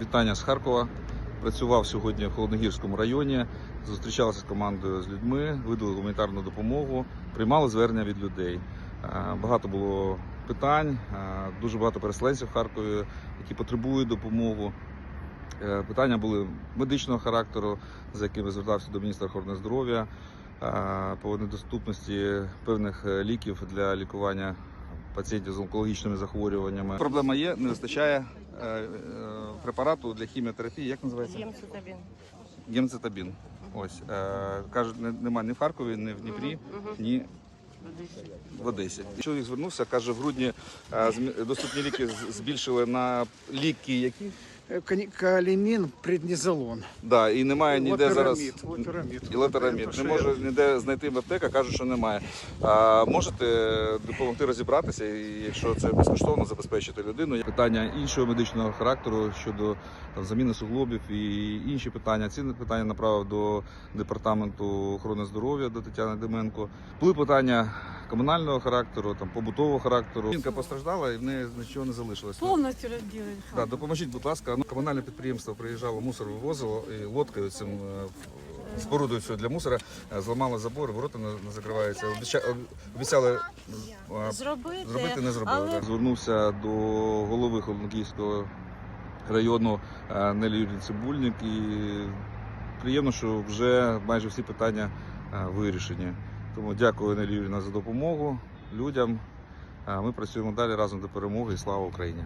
Вітання з Харкова. Працював сьогодні в Холодногірському районі, зустрічалися з командою з людьми, видали гуманітарну допомогу, приймали звернення від людей. Е, Багато було питань, е, дуже багато переселенців в Харкові, які потребують допомоги. Е, Питання були медичного характеру, за якими звертався до міністра охорони здоров'я по недоступності певних ліків для лікування пацієнтів з онкологічними захворюваннями. Проблема є, не вистачає препарату для хіміотерапії. Як називається? Ємцетабін. Гемцетабін. Ось е, кажуть, не- немає ні в Харкові, ні в Дніпрі, ні в Одесі. Чоловік звернувся, каже, в грудні е, зм- доступні ліки з- збільшили на ліки, які Кани- Калимин, преднизолон. да, і немає ніде зараз. Лоперамид, лоперамид. І лотерамід. Не можу ніде знайти в аптеках, кажуть, що немає. А можете допомогти розібратися, і якщо це безкоштовно забезпечити людину. Питання іншого медичного характеру щодо там, заміни суглобів і інші питання. Ці питання направив до департаменту охорони здоров'я до Тетяни Деменко. Були питання комунального характеру, там побутового характеру. Жінка постраждала і в неї нічого не залишилось. Повністю розділили. Да, допоможіть, будь ласка. Ну, комунальне підприємство приїжджало, мусор вивозило і лодкою цим е, спорудою цю для мусора е, зламало забор, ворота не, не закриваються. Обіця- Обіцяли е, Зробити, зробити, не зробили. але- так. Звернувся до голови Холоднокиївського району Нелі Юрій Цибульник і приємно, що вже майже всі питання вирішені. Тому дякую Нелі за допомогу людям. Ми працюємо далі разом до перемоги слава Україні.